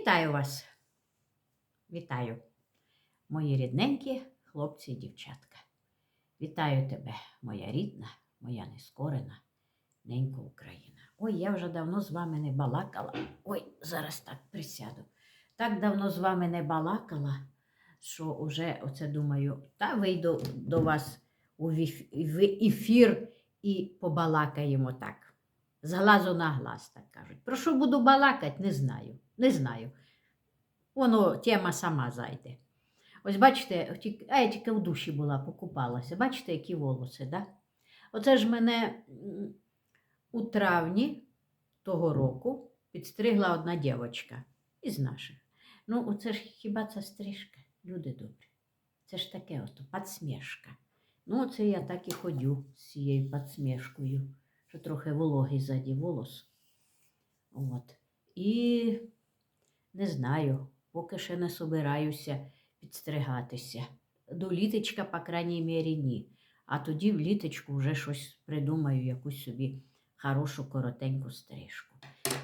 Вітаю вас! Вітаю, мої рідненькі хлопці і дівчатка. Вітаю тебе, моя рідна, моя нескорена, ненька Україна. Ой, я вже давно з вами не балакала. Ой, зараз так присяду. Так давно з вами не балакала, що вже оце думаю, та вийду до вас у ефір і побалакаємо так. З глазу на глаз, так кажуть. Про що буду балакати, не знаю. Не знаю. Воно тема сама зайде. Ось бачите, а я тільки в душі була, покупалася. Бачите, які волоси, да? Оце ж мене у травні того року підстригла одна дівчинка із наших. Ну, оце ж хіба це стрижка, люди добрі. Це ж таке ото підсмішка. Ну, оце я так і ходю з цією підсмішкою, що трохи вологий ззаді волос. От. І не знаю, поки ще не собираюся підстригатися. До літочка, по крайній мірі, ні. А тоді в літочку вже щось придумаю, якусь собі хорошу коротеньку стрижку.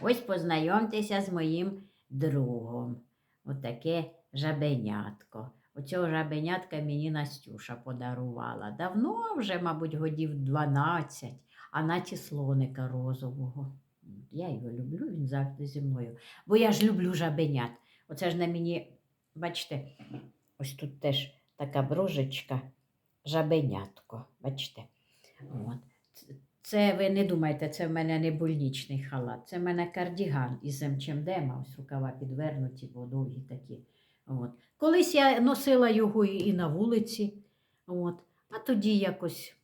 Ось познайомтеся з моїм другом. Отаке жабенятко. Оцього жабенятка мені Настюша подарувала. Давно вже, мабуть, годів 12, а наті слоника розового. Я його люблю, він завжди зі мною. Бо я ж люблю жабенят. Оце ж на мені, бачите, ось тут теж така брожечка, жабенятко. Бачите? От. Це ви не думайте, це в мене не больничний халат. Це в мене кардіган із МЧМДМа, ось рукава підвернуті, бо такі. От. Колись я носила його і і на вулиці, от. а тоді якось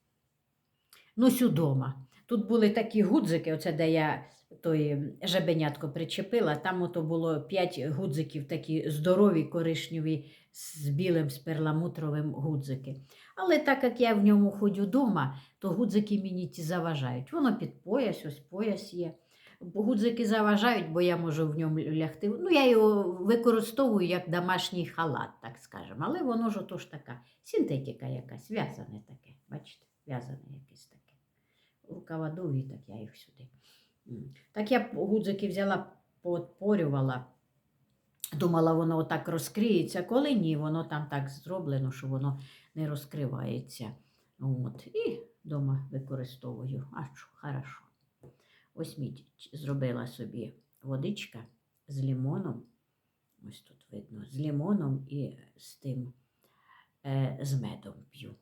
носю дома. Тут були такі гудзики, оце де я той жабенятко причепила. Там ото було п'ять гудзиків, такі здорові, коричневі, з білим з перламутровим гудзики. Але так як я в ньому ходю вдома, то гудзики мені ті заважають. Воно під пояс, ось пояс є. Гудзики заважають, бо я можу в ньому лягти. Ну, я його використовую як домашній халат, так скажемо. Але воно ж ото ж така синтетика якась, в'язане таке. Бачите, в'язане якесь таке. Рукава довгі, так я їх сюди. Так я гудзики взяла, поотпорювала. Думала, воно отак розкриється, коли ні, воно там так зроблено, що воно не розкривається. От. І вдома використовую. А що, хорошо. Ось мідь зробила собі водичка з лимоном. Ось тут видно, з лимоном і з тим е, з медом п'ю.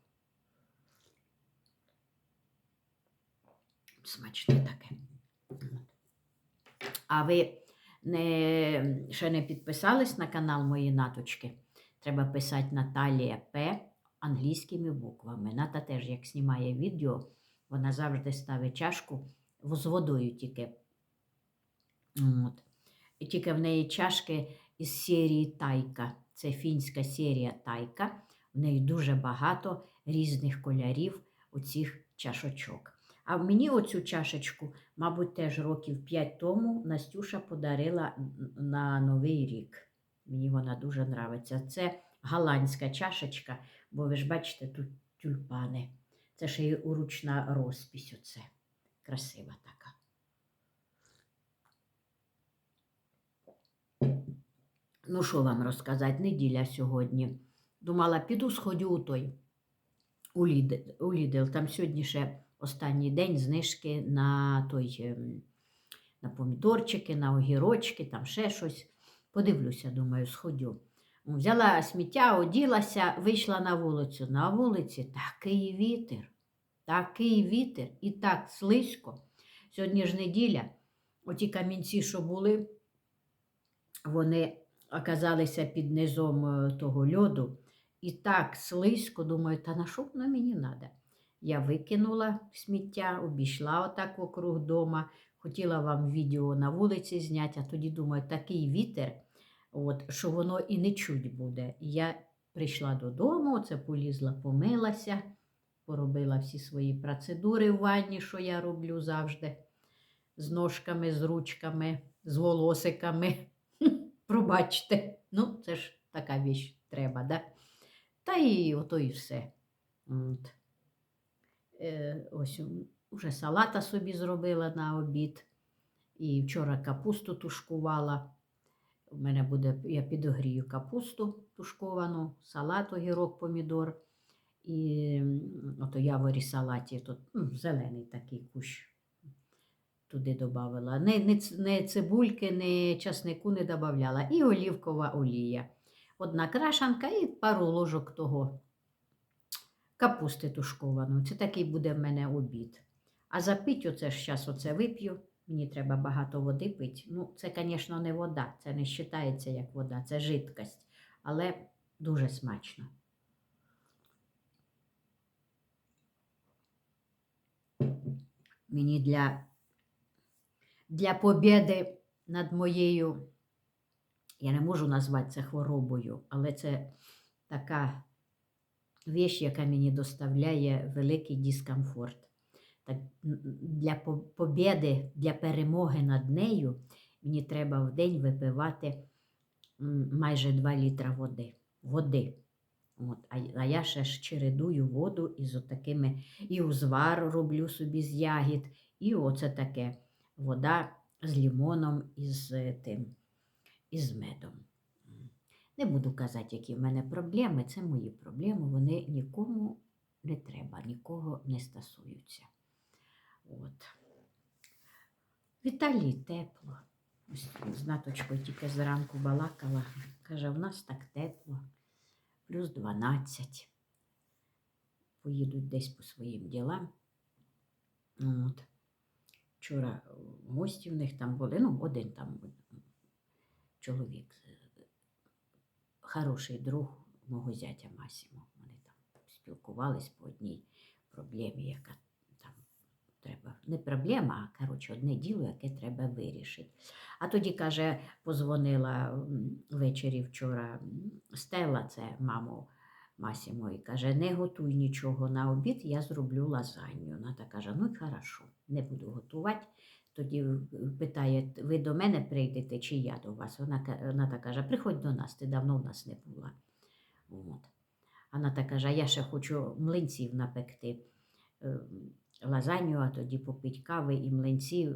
Смачне таке. А ви не, ще не підписались на канал мої наточки? Треба писати Наталія П англійськими буквами. Ната теж, як знімає відео, вона завжди ставить чашку з водою тільки. От. І тільки в неї чашки із серії Тайка. Це фінська серія Тайка. В неї дуже багато різних кольорів оцих чашочок. А мені оцю чашечку, мабуть, теж років 5 тому Настюша подарила на Новий рік. Мені вона дуже подобається. Це голландська чашечка, бо ви ж бачите, тут тюльпани. Це ще й уручна розпись. Оце. Красива така. Ну, що вам розказати? Неділя сьогодні. Думала, піду сходю у той у Lidl. Там сьогодні ще останній день знижки на той ем, на помідорчики, на огірочки, там ще щось. Подивлюся, думаю, сходю. Взяла сміття, оділася, вийшла на вулицю. На вулиці такий вітер, такий вітер і так слизько. Сьогодні ж неділя. Оті камінці, що були, вони оказалися під низом е, того льоду. І так слизько, думаю, та на що воно мені треба? Я викинула сміття, обійшла отак округ дома. Хотіла вам відео на вулиці зняти, а тоді думаю, такий вітер, от, що воно і не чуть буде. Я прийшла додому, оце полізла, помилася, поробила всі свої процедури в ванні, що я роблю завжди. З ножками, з ручками, з волосиками. Пробачте. Ну, це ж така віч треба, да? Та і ото і все. От. Е, ось уже салата собі зробила на обід. І вчора капусту тушкувала. У мене буде, я підогрію капусту тушковану, салат, огірок, помідор. І ото яворі салаті, тут ну, зелений такий кущ туди додавала. Не, не, не цибульки, не часнику не додавала. І олівкова олія. Одна крашанка і пару ложок того капусти тушкованої. Це такий буде в мене обід. А запить оце ж зараз оце вип'ю. Мені треба багато води пити. Ну, це, звісно, не вода, це не вважається як вода, це жидкость, але дуже смачно. Мені для, для побєди над моєю, я не можу назвати це хворобою, але це така віч, яка мені доставляє великий дискомфорт. Так, для по- побєди, для перемоги над нею мені треба в день випивати майже 2 літра води. води. От, а, я ще ж чередую воду із отакими, і узвар роблю собі з ягід, і оце таке вода з лімоном і з е, тим, і з медом. Не буду казати, які в мене проблеми, це мої проблеми, вони нікому не треба, нікого не стосуються. От. Віталій тепло. Ось з наточкою тільки зранку балакала. Каже, в нас так тепло, плюс 12. Поїдуть десь по своїм ділам. От. Вчора гості в них там були, ну, один там чоловік, хороший друг мого зятя Масімо. Вони там спілкувались по одній проблемі, яка там треба. Не проблема, а коротше, одне діло, яке треба вирішити. А тоді, каже, позвонила ввечері вчора м, Стелла, це мамо Масімо, і каже, не готуй нічого на обід, я зроблю лазанью. Вона так каже, ну й хорошо, не буду готувати. Тоді е, питає, ви до мене прийдете чи я до вас? Вона, вона так каже, приходь до нас, ти давно в нас не була. От. Вона так каже, «А я ще хочу млинців напекти е, лазанью, а тоді попить кави і млинці,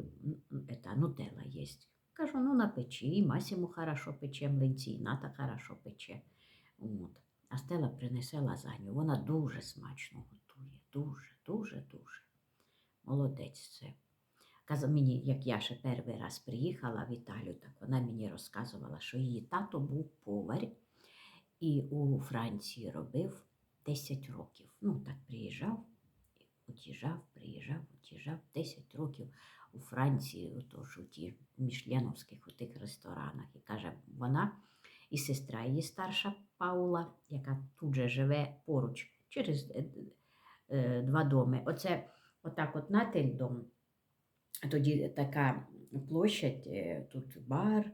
ета, нутелла є. Кажу, ну напечи, і Масіму хорошо пече млинці, і Ната хорошо пече. От. А Стела принесе лазанью. Вона дуже смачно готує. Дуже, дуже, дуже. Молодець це. Каза мені, як я ще перший раз приїхала в Італію, так вона мені розказувала, що її тато був повар і у Франції робив 10 років. Ну, так приїжджав, от'їжджав, приїжджав, от'їжджав 10 років у Франції, отож у ті мішляновських у тих ресторанах. І каже, вона і сестра її старша Паула, яка тут же живе поруч, через е, е, два доми. Оце отак от натиль дом. Тоді така площадь, е, тут бар,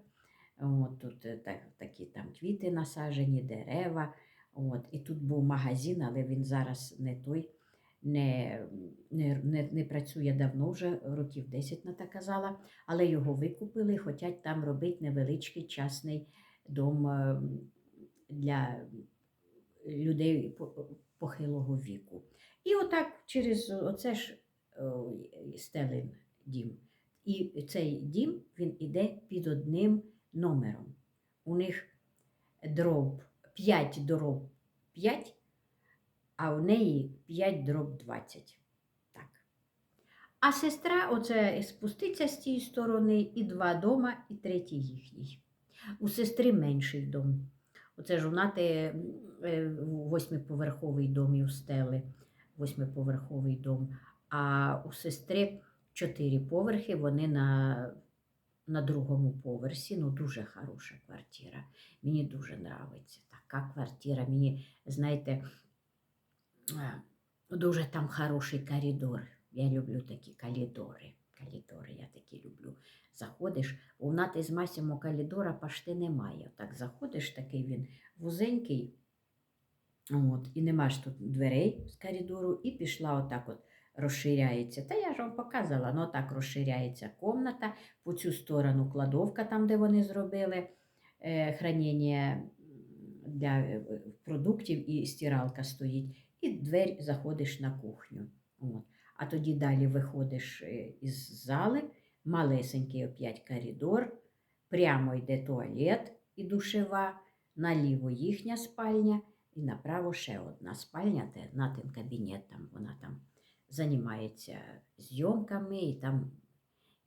от, тут е, так, такі там квіти насаджені, дерева. От, і тут був магазин, але він зараз не той, не, не, не, не працює давно, вже років 10 на казала, але його викупили, хочуть там робити невеличкий частний дом е, для людей похилого віку. І отак через оце ж стелин дім. І цей дім він іде під одним номером. У них дроб 5 дроб 5, а у неї 5 дроб 20. Так. А сестра оце спуститься з тієї сторони, і два дома, і третій їхній. У сестри менший дом. Оце ж у нати е, восьмиповерховий дом і у стели, восьмиповерховий дом. А у сестри чотири поверхи, вони на, на другому поверсі. Ну, дуже хороша квартира. Мені дуже подобається така квартира. Мені, знаєте, е, дуже там хороший коридор. Я люблю такі коридори. Коридори я такі люблю. Заходиш, у нати з Масімо коридора пашти немає. Так заходиш, такий він вузенький, от, і нема ж тут дверей з коридору, і пішла отак от розширяється. Та я ж вам показала, ну так розширяється комната, по цю сторону кладовка, там, де вони зробили е, хранення для е, продуктів і стиралка стоїть. І двері заходиш на кухню. От. А тоді далі виходиш е, із зали, малесенький опять коридор, Прямо йде туалет і душева, наліво їхня спальня, і направо ще одна спальня, де Натин кабінет, там вона там займається зйомками і там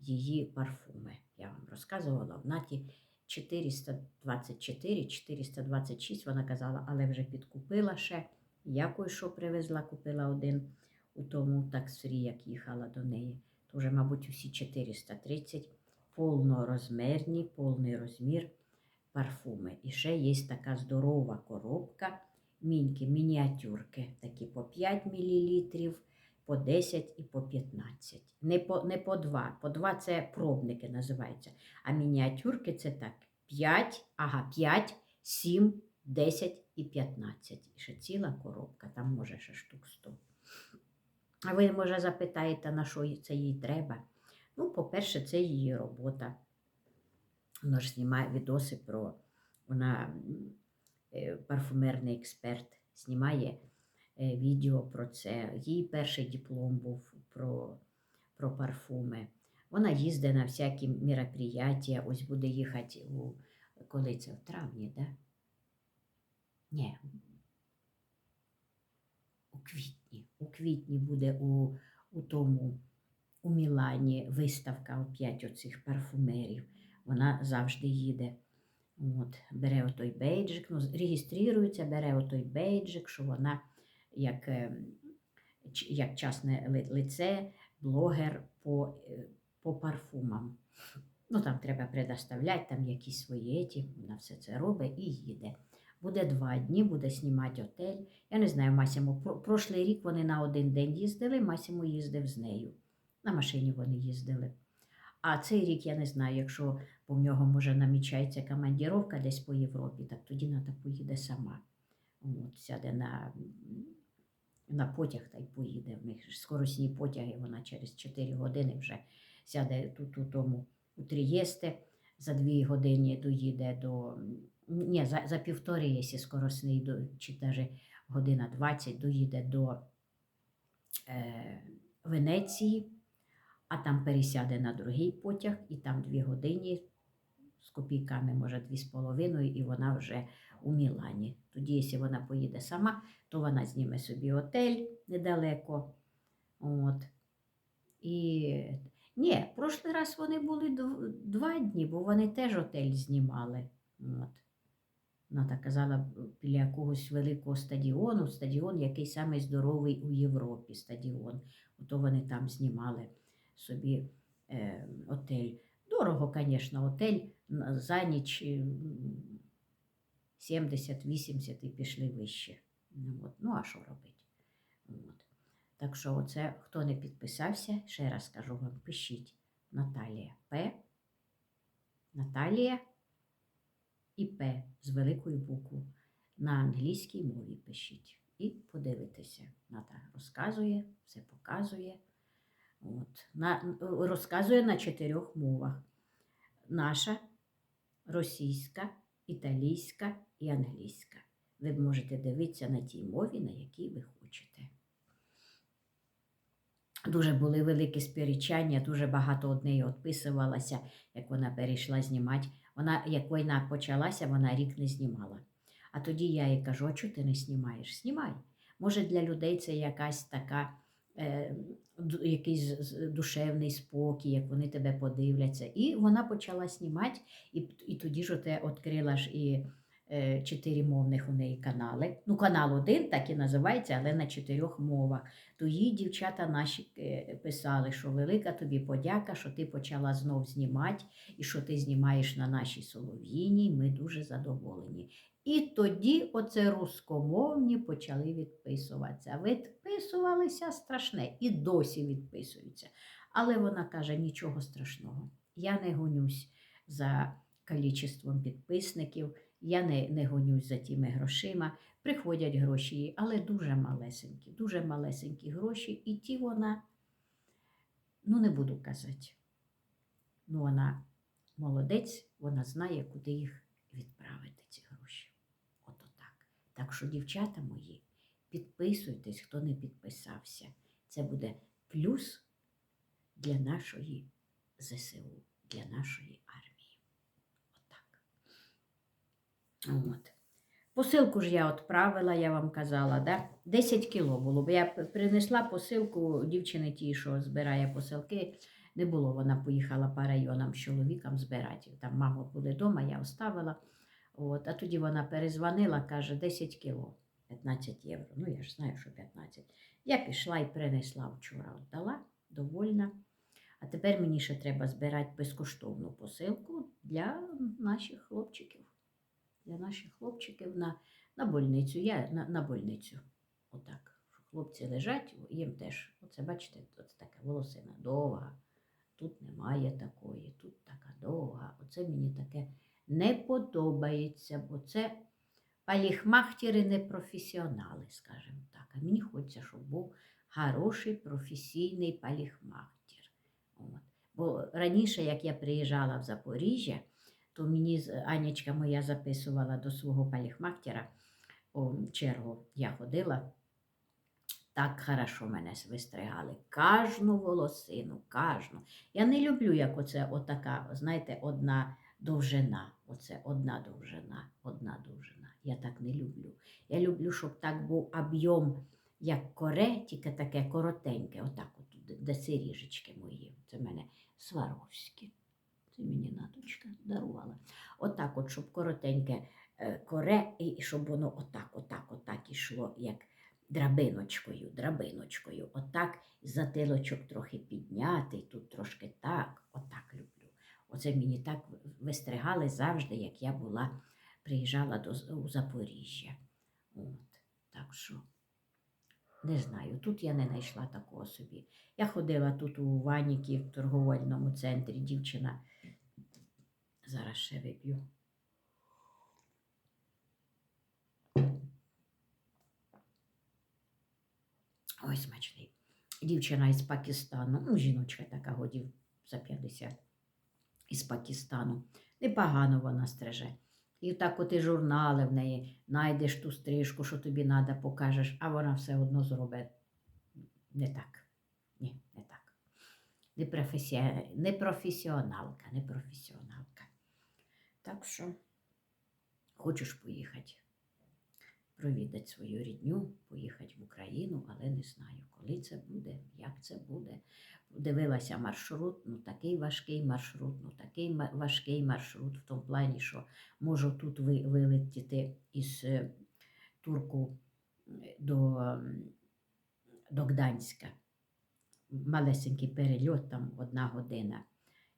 її парфуми. Я вам розказувала в Наті 424, 426, вона казала, але вже підкупила ще. Я кое-що привезла, купила один у тому таксфрі, як їхала до неї. То вже, мабуть, усі 430 повнорозмірні, повний розмір парфуми. І ще є така здорова коробка, міньки, мініатюрки, такі по 5 мл, по 10 і по 15. Не по, не по 2. По 2 це пробники називаються. А мініатюрки це так: 5, ага, 5, 7, 10 і 15. І ще ціла коробка, там може ще штук 100. А ви, може, запитаєте, на що це їй треба? Ну, по-перше, це її робота. Вона ж знімає відоси про вона е, парфумерний експерт, знімає відео про це. Її перший диплом був про, про парфуми. Вона їздить на всякі мероприятия. Ось буде їхати у коли це в травні, да? Ні. У квітні. У квітні буде у, у тому у Мілані виставка опять оцих парфумерів. Вона завжди їде. От, бере отой бейджик, ну, реєструється, бере отой бейджик, що вона як, е, як частне лице, блогер по, е, по парфумам. Ну, там треба предоставляти там якісь свої еті, вона все це робить і їде. Буде два дні, буде знімати отель. Я не знаю, Масімо, про- прошлий рік вони на один день їздили, Масімо їздив з нею. На машині вони їздили. А цей рік я не знаю, якщо в нього може намічається командіровка десь по Європі, так тоді Ната поїде сама. От, сяде на, на потяг та й поїде. В них скоросні потяги, вона через 4 години вже сяде тут у тому у Трієсте, за 2 години доїде до. Ні, за, за півтори, якщо скоросний, до, чи навіть година 20 доїде до е, Венеції, а там пересяде на другий потяг, і там 2 години з копійками, може, дві з половиною, і вона вже у Мілані. Тоді, якщо вона поїде сама, то вона зніме собі отель недалеко. От. І ні, прошлий раз вони були два дні, бо вони теж отель знімали. От. Вона так казала біля якогось великого стадіону, стадіон, який самий здоровий у Європі стадіон. Ото вони там знімали собі е, отель. Дорого, звісно, отель за ніч 70-80 і пішли вище. От. ну а що робити? От. Так що, оце, хто не підписався, ще раз кажу вам, пишіть Наталія П. Наталія і П з великою буквою. На англійській мові пишіть. І подивитися. Ната розказує, все показує. От. На, розказує на чотирьох мовах: наша, російська, італійська і англійська. Ви можете дивитися на тій мові, на якій ви хочете. Дуже були великі сперечання, дуже багато од неї відписувалося, як вона перейшла знімати. Вона, як війна почалася, вона рік не знімала. А тоді я їй кажу, а чого ти не знімаєш? Знімай. Може, для людей це якась така, якийсь душевний спокій, як вони тебе подивляться. І вона почала знімати, і, і тоді ж оте відкрила ж і е, чотиримовних у неї канали. Ну, канал один так і називається, але на чотирьох мовах. То їй дівчата наші е, писали, що велика тобі подяка, що ти почала знов знімати, і що ти знімаєш на нашій солов'їній. Ми дуже задоволені. І тоді оце рускомовні почали відписуватися. Відписувалися страшне і досі відписуються. Але вона каже: нічого страшного. Я не гонюсь за кількістю підписників, я не, не гонюсь за тими грошима. Приходять гроші, але дуже малесенькі, дуже малесенькі гроші, і ті вона, ну не буду казати. Ну, вона молодець, вона знає, куди їх відправити, так. Що, дівчата мої, підписуйтесь, хто не підписався. Це буде плюс для нашої ЗСУ, для нашої армії. От. Посилку ж я відправила, я вам казала, да? 10 кіло було. Бо я принесла посилку дівчини ті, що збирає посилки. Не було, вона поїхала по районам з чоловіком збирати. Там мама буде вдома, я оставила. От. А тоді вона перезвонила, каже, 10 кіло, 15 євро. Ну, я ж знаю, що 15. Я пішла і принесла вчора, віддала, довольна. А тепер мені ще треба збирати безкоштовну посилку для наших хлопчиків. Для наших хлопчиків на, на больницю. Я на, на больницю. Отак. Хлопці лежать, їм теж. Оце, бачите, от така волосина довга. Тут немає такої, тут така довга. Оце мені таке не подобається, бо це паліхмахтери не професіонали, скажімо так. А мені хочеться, щоб був хороший професійний паліхмахтер. От. Бо раніше, як я приїжджала в Запоріжжя, то мені Анічка моя записувала до свого паліхмахтера чергу. Я ходила. Так хорошо мене вистригали. Кожну волосину, кожну. Я не люблю, як оце отака, знаєте, одна довжина. Оце одна довжина, одна довжина. Я так не люблю. Я люблю, щоб так був об'єм, як коре, тільки таке коротеньке, отак, от, де- сиріжечки мої. Це в мене сваровські. Це мені наточка дарувала. Отак, от, щоб коротеньке е, коре, і щоб воно отак, отак, отак ішло, як драбиночкою, драбиночкою. Отак затилочок трохи підняти, тут трошки так, отак люблю. Оце мені так вистригали завжди, як я була, приїжджала до, у Запоріжжя. От, так що, не знаю, тут я не знайшла такого собі. Я ходила тут у Ваніки в торговельному центрі, дівчина. Зараз ще вип'ю. Ой, смачний. Дівчина із Пакистану, ну, жіночка така годів за 50 із Пакистану. Непогано вона стриже. І так от і журнали в неї, знайдеш ту стрижку, що тобі треба, покажеш, а вона все одно зробить не так. Ні, не так. Не, професі... професіоналка, не професіоналка. Так що хочеш поїхати, провідати свою рідню, поїхати в Україну, але не знаю, коли це буде, як це буде. Дивилася маршрут, ну такий важкий маршрут, ну такий важкий маршрут в тому плані, що можу тут ви- вилетіти із е, Турку е, до, до Гданська. Малесенький перельот, там одна година.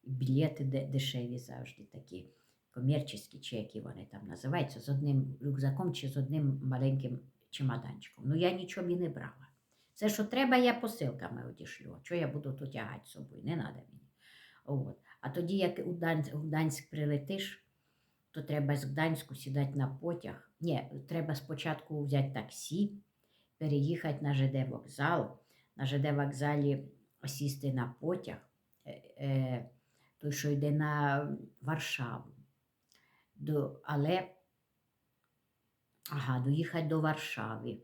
Білети дешеві завжди такі, комерційні чи які вони там називаються, з одним рюкзаком чи з одним маленьким чемоданчиком. Ну я нічого і не брала. Все, що треба, я посилками одішлю. Що я буду тут тягати з собою? Не треба мені. От. А тоді, як у Гданськ, у Гданськ прилетиш, то треба з Гданську сідати на потяг. Ні, треба спочатку взяти таксі, переїхати на ЖД вокзал, на ЖД вокзалі сісти на потяг, е, е, той, що йде на Варшаву. До, але ага, доїхати до Варшави.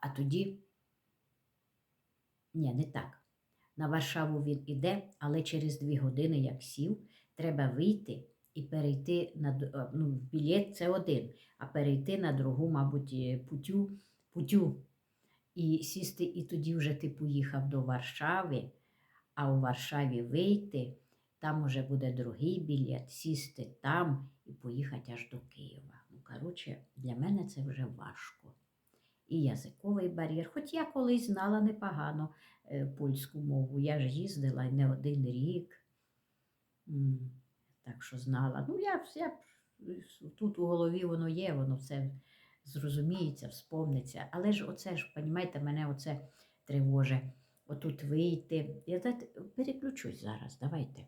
А, тоді, ні, не так. На Варшаву він іде, але через дві години, як сів, треба вийти і перейти на а, ну, білет це один, а перейти на другу, мабуть, е, путю, путю. І сісти, і тоді вже ти поїхав до Варшави, а у Варшаві вийти, там уже буде другий білет, сісти там і поїхати аж до Києва. Ну, коротше, для мене це вже важко. І язиковий бар'єр. Хоч я колись знала непогано е, польську мову. Я ж їздила не один рік. Так що знала. Ну, я, я тут у голові воно є, воно все зрозуміється, вспомниться. Але ж оце ж, розумієте, мене оце тривоже. Отут вийти. Я знаєте, переключусь зараз, давайте.